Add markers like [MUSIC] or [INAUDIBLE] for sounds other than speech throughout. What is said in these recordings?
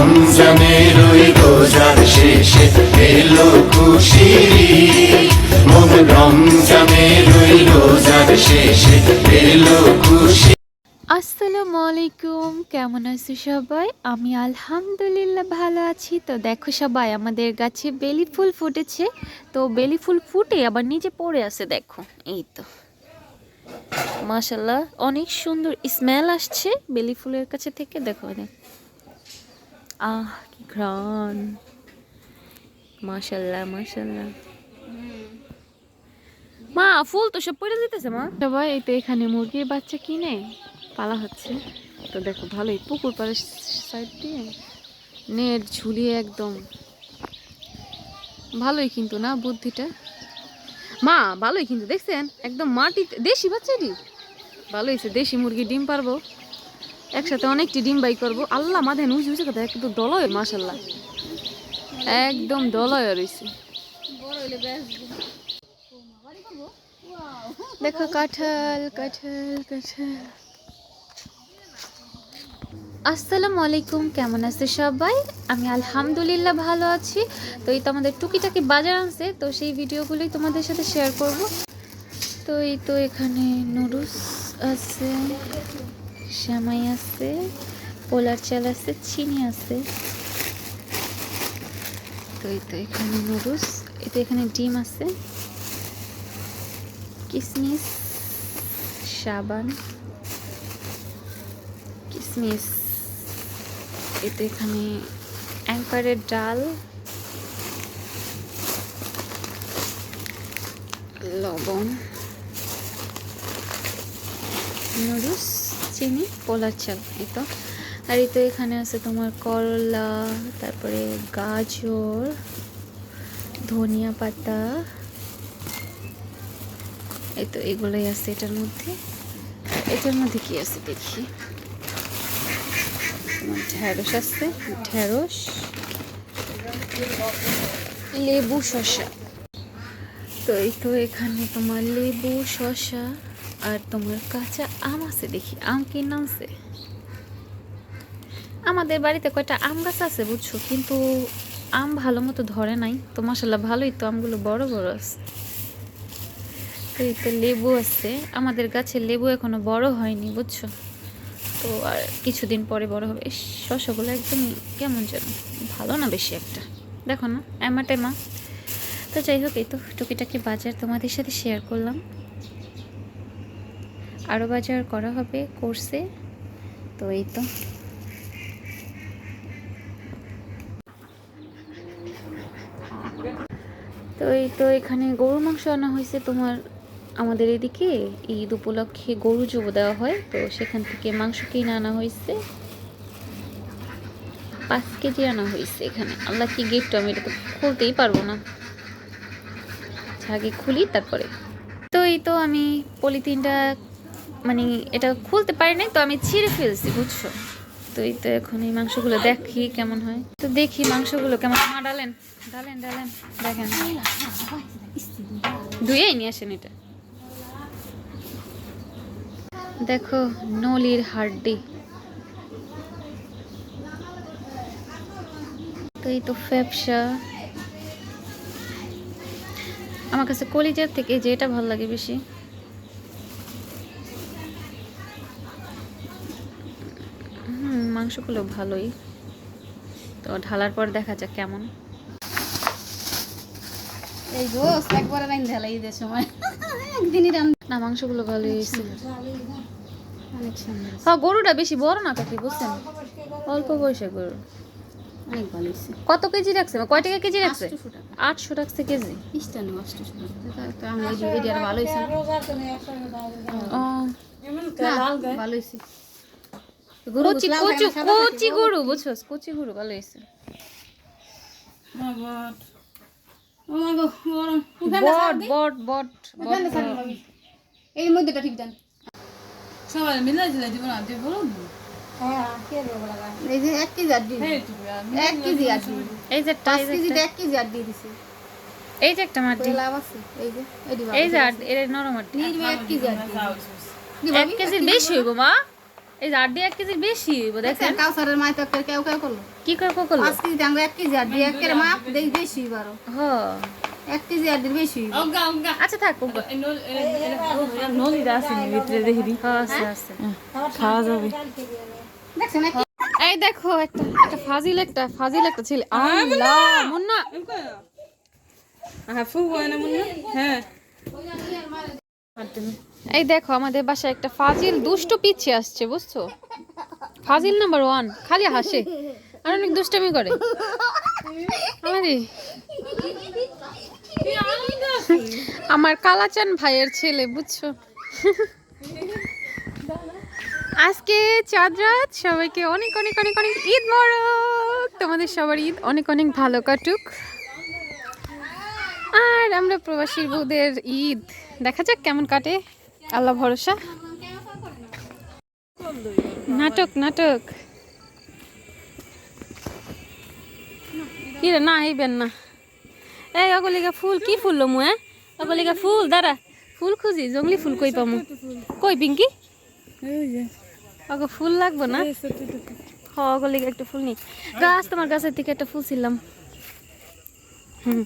রমজানের ওই শেষে এলো খুশির। মন রমজানের ওই রোজার শেষে এলো খুশি আসসালামু আলাইকুম, কেমন আছো সবাই? আমি আলহামদুলিল্লাহ ভালো আছি। তো দেখো সবাই, আমাদের গাছে বেলি ফুল ফুটেছে। তো বেলি ফুল ফুটে আবার নিচে পড়ে আছে, দেখো। এই তো। মাশাল্লাহ অনেক সুন্দর স্মেল আসছে বেলি ফুলের কাছে থেকে, দেখো। আহ, কি ঘ্রাণ। মাশাল্লাহ মাশাল্লাহ। মা, ফুল তো সব পড়ে যেতেছে, মা। সবাই এই তো এখানে মুরগির বাচ্চা কিনে পালা হচ্ছে। তো দেখো, ভালোই পুকুর পাড়ের সাইড দিয়ে নেট ঝুলিয়ে একদম। ভালোই কিন্তু না বুদ্ধিটা? মা, ভালোই কিন্তু, দেখছেন? একদম মাটি দেশি বাচ্চাটি? ভালো হয়েছে, দেশি মুরগি ডিম পারব। একসাথে অনেকটি ডিম বাই করব। আল্লাহ মাথায় নুজ উঁচে কথা, একদম দলয় মাসাল্লাহ একদম দলয় রয়েছে দেখো, কাঁঠাল কাঁঠাল কাঁঠাল। আসসালামু আলাইকুম, কেমন আছে সবাই? আমি আলহামদুলিল্লাহ ভালো আছি। তো এই তো আমাদের টুকিটাকি বাজার আনছে তো সেই ভিডিওগুলোই তোমাদের সাথে শেয়ার করব। তো এই তো এখানে নুডলস আছে। শ্যামাই আছে, পোলার চাল আছে, চিনি আছে। তো এই তো এখানে নুডলস তো এখানে ডিম আছে। কিসমিস, সাবান, কিসমিস। এতে এখানে অ্যাঙ্কারের ডাল। লবণ। নুডলস। চিনি, পোলার চাল, এই তো। আর এই তো এখানে আছে তোমার করলা, তারপরে গাজর, ধনিয়া পাতা। এই তো এগুলোই আছে এটার মধ্যে। এটার মধ্যে কি আছে দেখি? ঢ্যাঁড়স আছে ঢ্যাঁড়স লেবু শসা। তো এই তো এখানে তোমার লেবু শসা। আর তোমার কাঁচা আম আছে দেখি। আম কি নামছে আমাদের বাড়িতে কয়টা আম গাছ আছে বুঝছ? কিন্তু আম ভালো মতো ধরে নাই। তো মশলা ভালোই তো আমগুলো বড় বড় আছে। তো এই তো লেবু আছে। আমাদের গাছে লেবু এখনও বড় হয়নি বুঝছ? তো আর কিছুদিন পরে বড় হবে। এই শসাগুলো একদমই কেমন যেন। ভালো না বেশি একটা। দেখো না, এমা টেমা। তো যাই হোক, এই তো টুকিটাকি বাজার তোমাদের সাথে শেয়ার করলাম। আরও বাজার করা হবে কোর্সে। তো এই তো। তো এই তো এখানে গরুর মাংস আনা হয়েছে। তোমার আমাদের এদিকে ঈদ উপলক্ষে গরু জব দেওয়া হয়। তো সেখান থেকে মাংস কিনে আনা হয়েছে। পাঁচ কেজি আনা হয়েছে এখানে। আল্লাহ কি গিফট আমি এটা তো খুলতেই পারব না। আগে খুলি, তারপরে। তো এই তো আমি পলিথিনটা মানে এটা খুলতে পারি নাই, তো আমি ছিঁড়ে ফেলছি, বুঝছ? তো এই তো এখন এই মাংসগুলো দেখি কেমন হয়। তো দেখি মাংসগুলো কেমন মা, ডালেন ডালেন ডালেন, দেখেন। ধুয়েই নিয়ে আসেন এটা। দেখো, নলির হাড্ডি। তো এই তো ফ্যাপসা। আমার কাছে কলিজার থেকে যে এটা ভালো লাগে বেশি। মাংসগুলো ভালোই তো ঢালার পর দেখা যাক কেমন এই গোস একবার রাইন ঢালা ঈদের সময় একদিনই রান না মাংসগুলো ভালোই হয়েছে অনেক সুন্দর হ্যাঁ গরুটা বেশি বড় না কাকি বুঝছেন অল্প বয়সের গরু অনেক ভালো হয়েছে কত কেজি রাখছে কয় টাকা কেজি রাখছে আটশো রাখছে কেজি ইস্টানি আর ভালো হয়েছে ভালো হয়েছে কচি কচি কচি গরু বুঝছ কচি গরু ভালো হয়েছে। বট বট বট বট এই মধ্যেটা ঠিক দেন। সবাই মিলে দিলে দিব না দিব এই যে এক কেজি আর এক কেজি আর এই যে একটা পাঁচ এই যে কেজিতে একটা- এক কেজি আর দিয়ে দিছে। এই যে একটা মাটি। লাভ এই যে এই দিবা এই যে নরম মাটি। এক কেজির বেশি হইব মা? এই যে আড্ডি এক কেজি বেশি দেখেন কাউসারের মাই তো কেউ কেউ করল কি করে করল পাঁচ কেজি আমরা এক কেজি আর দিয়ে এক কেজি মাপ দেই বেশি বারো হ এক কেজি আর দিয়ে বেশি আচ্ছা থাক আছে ভিতরে দেখি দি হ্যাঁ আছে আছে খাওয়া যাবে দেখছেন এই দেখো একটা একটা ফাজিল একটা ফাজিল একটা ছেলে আল্লাহ মুন্না হ্যাঁ ফুল হয় না মনে হ্যাঁ এই দেখো, আমাদের বাসায় একটা ফাজিল দুষ্ট পিচ্ছে আসছে, বুঝছ? ফাজিল নাম্বার ওয়ান খালি হাসে। আর অনেক দুষ্টামি করে। আমার কালাচান ভাইয়ের ছেলে, বুঝছ? আজকে চাঁদরাত সবাইকে অনেক অনেক অনেক অনেক ঈদ মোবারক। তোমাদের সবার ঈদ অনেক অনেক ভালো কাটুক। আর আমরা প্রবাসীর বউদের ঈদ দেখা যাক কেমন কাটে। আল্লাহ ভরসা। নাটক নাটক। কি রে না হইবেন না। এই অগলিকা ফুল, কি ফুল লমু হ্যাঁ? অগলিকা ফুল, দাঁড়া। ফুল খুঁজি, জঙ্গলি ফুল কই পামু? কই, পিঙ্কি? অগো, ফুল লাগবো না? হ অগলিকা একটা ফুল নি গাছ, তোমার গাছের থেকে একটা ফুল ছিলাম। হুম।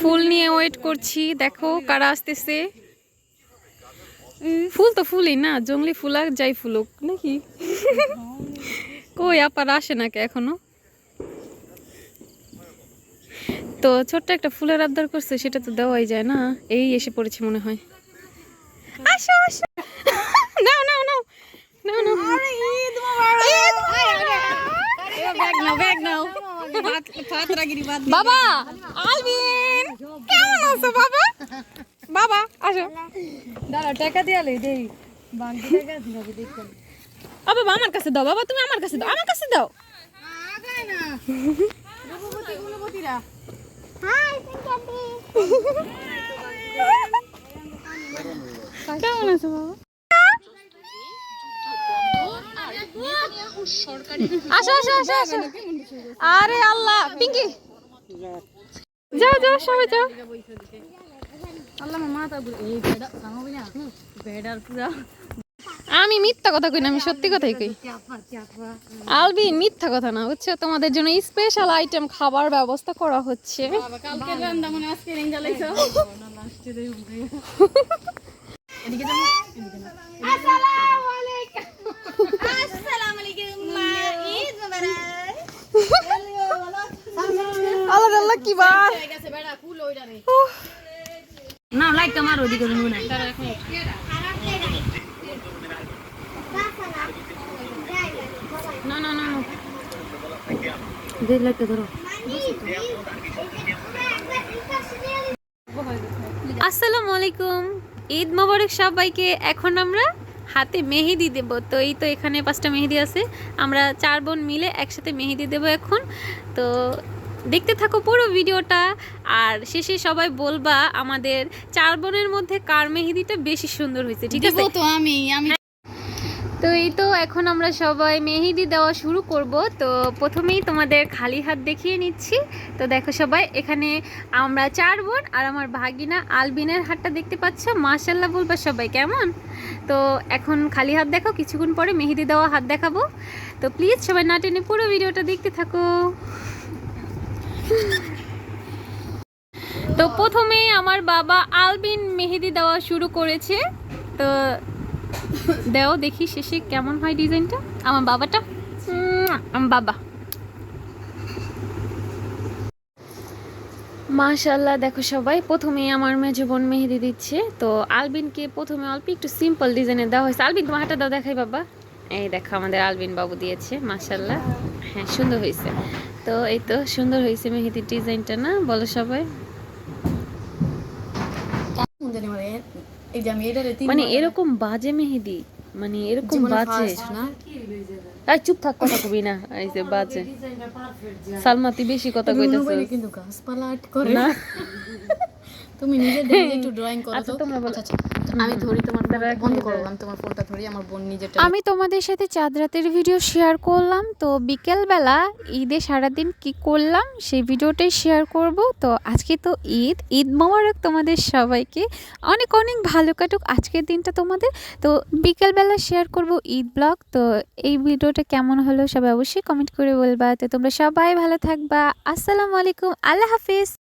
ফুল নিয়ে ওয়েট করছি। দেখো কারা আসতেছে। ফুল তো ফুলই না জঙ্গলি ফুল আর যাই ফুলুক নাকি? কই আপার আসে নাকি এখনও? তো ছোট্ট একটা ফুলের আবদার করছে সেটা তো দেওয়াই যায় না এই এসে পড়েছে মনে হয়। আসো আসো। নাও নাও নাও। নাও নাও। ব্যাগ নাও ব্যাগ নাও ফাতরাগিরি বাদ বাবা! আলবিন কেমন আছো বাবা? বাবা আসো। দাঁড়া টাকা দিয়া দেই। বাংলা টাকা দিলাম দেখুন ও বাবা আমার কাছে দাও বাবা তুমি আমার কাছে দাও আমার কাছে দাও। রূপবতী কেমন আছো বাবা? [LAUGHS] আসো আসো আসো আসো। আরে আল্লাহ পিঙ্কি। যাও যাও সবাই যাও। আমি মিথ্যা কথা কই না আমি সত্যি কথাই কই। চাপা মিথ্যা কথা না বুঝছ? তোমাদের জন্য স্পেশাল আইটেম খাবার ব্যবস্থা করা হচ্ছে। [LAUGHS] এদিকে যাব আসসালামু আলাইকুম আসসালামু আলাইকুম মা ঈদ মোবারক আল্লাহ আল্লাহ কি না ওদিকে না না না না। না। লাইটটা ধরো। আসসালামু আলাইকুম। ঈদ মোবারক সবাইকে। এখন আমরা হাতে মেহেদি দেব। তো এই তো এখানে পাঁচটা মেহেদি আছে। আমরা চার বোন মিলে একসাথে মেহেদি দেব এখন। তো দেখতে থাকো পুরো ভিডিওটা। আর শেষে সবাই বলবা আমাদের চার বোনের মধ্যে কার মেহেদিটা বেশি সুন্দর হয়েছে ঠিক আছে? তো আমি আমি তো এই তো এখন আমরা সবাই মেহেদি দেওয়া শুরু করব। তো প্রথমেই তোমাদের খালি হাত দেখিয়ে নিচ্ছি। তো দেখো সবাই এখানে আমরা চার বোন আর আমার ভাগিনা আলবিনের হাতটা দেখতে পাচ্ছ। মাশাল্লাহ বলবা সবাই কেমন? তো এখন খালি হাত দেখো কিছুক্ষণ পরে মেহেদি দেওয়া হাত দেখাবো। তো প্লিজ সবাই না টেনে পুরো ভিডিওটা দেখতে থাকো। তো প্রথমে আমার বাবা আলবিন মেহেদি দেওয়া শুরু করেছে। তো দেও, দেখি শেষে কেমন হয় ডিজাইনটা। আমার বাবাটা? আমার বাবা। মাশাল্লাহ দেখো সবাই প্রথমে আমার মেজো বোন মেহেদি দিচ্ছে। তো আলবিনকে প্রথমে অল্প একটু সিম্পল ডিজাইনে দেওয়া হয়েছে। আলবিন, তোমার হাতটা দাও, দেখাই বাবা। এই দেখো, আমাদের আলবিন বাবু দিয়েছে মাশাল্লাহ হ্যাঁ সুন্দর হয়েছে। তো এই তো সুন্দর হয়েছে মেহেদির ডিজাইনটা না? বলো সবাই। মানে এরকম বাজে মেহেদি মানে এরকম বাজে। না? এই চুপ থাক কথা কবি না। এই যে বাজে। সালমা তুই বেশি কথা কইতাছিস। কিন্তু গাছপালা আট করে। না। তুমি নিজে দেখে একটু ড্রয়িং করো আচ্ছা, তো। তোমরা। আচ্ছা, আচ্ছা, আমি ধরি তোমার বন্ধ করো আমি তোমার ফোনটা ধরি আমার বোন নিজেরটা আমি তোমাদের সাথে চাঁদ রাতের ভিডিও শেয়ার করলাম তো বিকেলবেলা ঈদে সারাদিন কি করলাম সেই ভিডিওটাই শেয়ার করব। তো আজকে তো ঈদ ঈদ মোবারক তোমাদের সবাইকে। অনেক অনেক ভালো কাটুক আজকের দিনটা তোমাদের। তো বিকেলবেলা শেয়ার করব ঈদ ব্লগ তো এই ভিডিওটা কেমন হলো সবাই অবশ্যই কমেন্ট করে বলবা। তো তোমরা সবাই ভালো থাকবা। আসসালামু আলাইকুম আল্লাহ হাফিজ।